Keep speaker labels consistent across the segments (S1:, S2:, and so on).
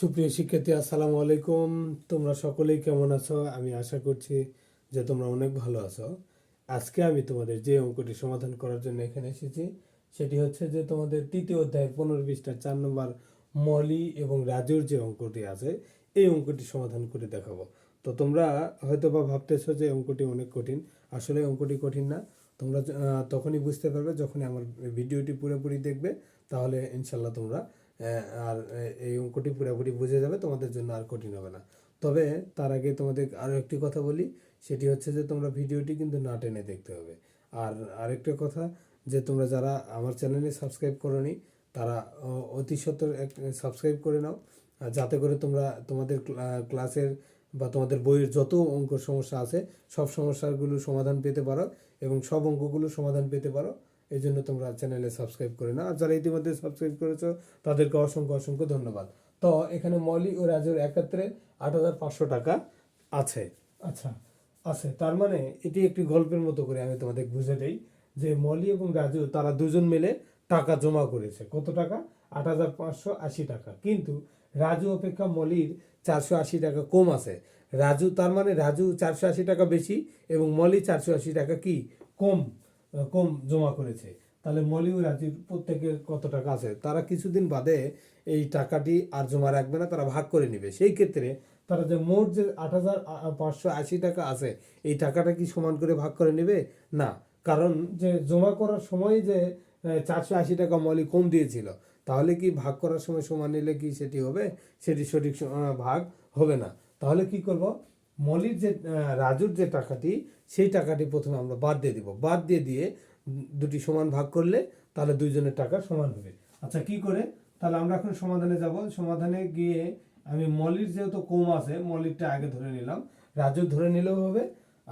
S1: সুপ্রিয় শিক্ষার্থী, আসসালামু আলাইকুম। তোমরা সকলেই কেমন আছো? আমি আশা করছি যে তোমরা অনেক ভালো আছো। আজকে আমি তোমাদের যে অঙ্কটি সমাধান করার জন্য এখানে এসেছি, সেটি হচ্ছে যে তোমাদের তৃতীয় অধ্যায়ের পনেরো বিশটা চার নম্বর মলি এবং রাজুর যে অঙ্কটি আছে, এই অঙ্কটি সমাধান করে দেখাবো। তো তোমরা হয়তো বা ভাবতেছো যে অঙ্কটি অনেক কঠিন। আসলে অঙ্কটি কঠিন না। তোমরা তখনই বুঝতে পারবে যখনই আমার ভিডিওটি পুরোপুরি দেখবে। তাহলে ইনশাল্লাহ তোমরা আর এই অঙ্কটি পুরোপুরি বুঝে যাবে, তোমাদের জন্য আর কঠিন হবে না। তবে তার আগে তোমাদের আরও একটি কথা বলি, সেটি হচ্ছে যে তোমরা ভিডিওটি কিন্তু না টেনে দেখতে হবে। আর আরেকটা কথা, যে তোমরা যারা আমার চ্যানেলে সাবস্ক্রাইব করনি, তারা অতি সত্তর সাবস্ক্রাইব করে নাও। যাতে করে তোমরা তোমাদের ক্লাসের বা তোমাদের বইয়ের যত অঙ্ক সমস্যা আছে, সব সমস্যাগুলো সমাধান পেতে পারো এবং সব অঙ্কগুলো সমাধান পেতে পারো। এই জন্য তোমরা চ্যানেলে সাবস্ক্রাইব করে নাও। আর যারা ইতিমধ্যে সাবস্ক্রাইব করেছ তাদেরকে অসংখ্য অসংখ্য ধন্যবাদ। তো এখানে মলি ও রাজুর একত্রে আট হাজার পাঁচশো টাকা আছে। আচ্ছা। আছে। তার মানে এটি একটি গল্পের মতো করে আমি তোমাদের বুঝে দেই যে মলি এবং রাজু তারা দুজন মিলে টাকা জমা করেছে। কত টাকা? আট হাজার পাঁচশো আশি টাকা। কিন্তু রাজু অপেক্ষা মলির চারশো আশি টাকা কম আছে। রাজু তার মানে রাজু চারশো আশি টাকা বেশি এবং মলি চারশো আশি টাকা কি? কম। কম জমা করেছে। তাহলে মলি ও রাজুর প্রত্যেকের কত টাকা আছে? তারা কিছুদিন বাদে এই টাকাটি আর জমা রাখবে না, তারা ভাগ করে নেবে। সেই ক্ষেত্রে তারা যে মোট যে আট হাজার পাঁচশো আশি টাকা আছে, এই টাকাটা কি সমান করে ভাগ করে নেবে? না। কারণ যে জমা করার সময় যে চারশো আশি টাকা মলি কম দিয়েছিল, তাহলে কি ভাগ করার সময় সমান নিলে কি সেটি হবে? সেটি সঠিক ভাগ হবে না। তাহলে কি করব? মলির যে রাজুর যে টাকাটি, সেই টাকাটি প্রথমে আমরা বাদ দিয়ে দিব। বাদ দিয়ে দিয়ে দুটি সমান ভাগ করলে তাহলে দুইজনের টাকা সমান হবে। আচ্ছা কি করে? তাহলে আমরা এখন সমাধানে যাব। সমাধানে গিয়ে আমি মলির যেহেতু কম আছে, মলিরটা আগে ধরে নিলাম। রাজুর ধরে নিলেও হবে।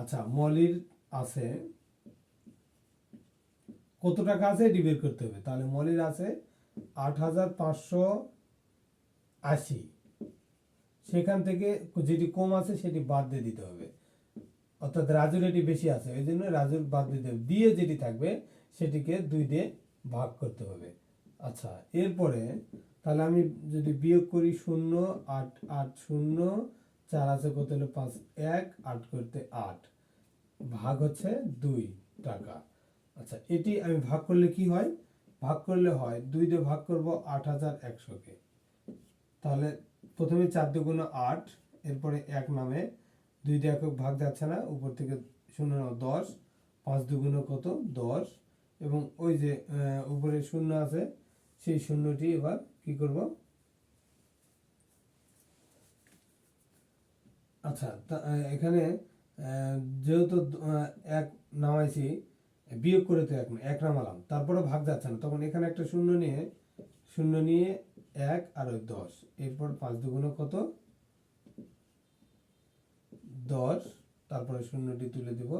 S1: আচ্ছা মলির আছে কত টাকা আছে এটি বের করতে হবে। তাহলে মলির আছে আট হাজার পাঁচশো আশি। সেখান থেকে যেটি কম আছে সেটি বাদ দিয়ে দিতে হবে। অর্থাৎ রাজুর এটি বেশি আছে ওই জন্য রাজুর বাদ দিতে হবে। দিয়ে যেটি থাকবে সেটিকে দুই দিয়ে ভাগ করতে হবে। আচ্ছা এরপরে তাহলে আমি যদি বিয়োগ করি শূন্য, আট আট, শূন্য, চার আছে কত হলো? পাঁচ, এক, আট করতে আট। ভাগ হচ্ছে দুই টাকা। আচ্ছা এটি আমি ভাগ করলে কি হয়? ভাগ করলে হয়, দুই দিয়ে ভাগ করব আট হাজার একশোকে তাহলে প্রথমে চার দুগুণ আট, এরপরে এক নামে দুই দিয়ে একক ভাগ যাচ্ছে না, উপর থেকে শূন্য দশ, পাঁচ দুগুণ কত? দশ। এবং ওই যে উপরে শূন্য আছে, সেই শূন্যটি এবার কি করব? আচ্ছা এখানে যেহেতু এক নামাইছি, বিয়োগ করে তো এক এক নামালাম তারপরে ভাগ যাচ্ছে না, তখন এখানে একটা শূন্য নিয়ে শূন্য নিয়ে এক আর ওই দশ। এরপর পাঁচ দুগুণ কত? দশ। তারপরে শূন্যটি তুলে দিব।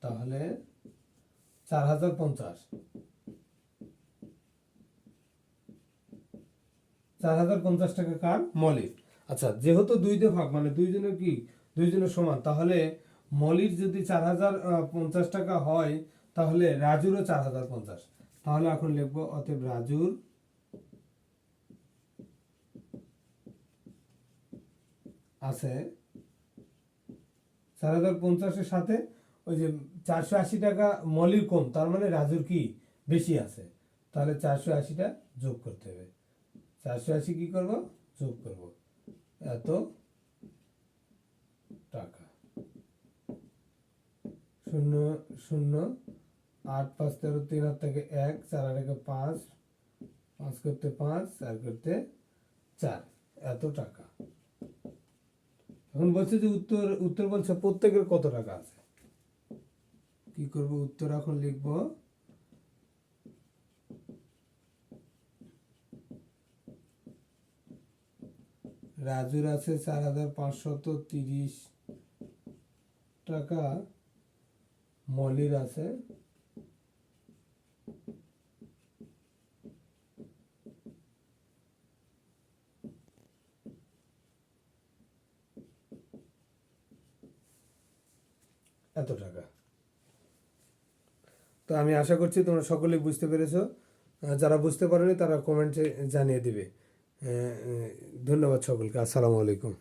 S1: তাহলে চার হাজার পঞ্চাশ। চার হাজার পঞ্চাশ টাকা কার? মলির। আচ্ছা যেহেতু দুই দিয়ে ভাগ মানে দুইজনের কি? দুইজনের সমান। তাহলে মলির যদি চার হাজার পঞ্চাশ টাকা হয়, তাহলে রাজুরও চার হাজার পঞ্চাশ। তাহলে এখন লিখব, অতএব রাজুর আছে। চার হাজার পঞ্চাশের সাথে ওই যে চারশো আশি টাকা মলির কম, তার মানে রাজুর কি বেশি আছে? তাহলে চারশো আশিটা যোগ করতে হবে। চারশো আশি কি করব? যোগ করব। এত টাকা। শূন্য শূন্য, আট পাঁচ তেরো, তিন হাত থেকে এক, চার আর একে পাঁচ পাঁচ করতে পাঁচ, চার করতে চার। এত টাকা। এখন বলছে যে উত্তর উত্তর বলছে প্রত্যেকের কত টাকা আছে? কি করব? উত্তর এখন লিখব। রাজুর আছে চার হাজার পাঁচশত তিরিশ টাকা, মলির আছে এত টাকা। তো আমি আশা করছি তোমরা সকলেই বুঝতে পেরেছ। যারা বুঝতে পারেনি তারা কমেন্টে জানিয়ে দিবে। ধন্যবাদ সকলকে। আসসালামু আলাইকুম।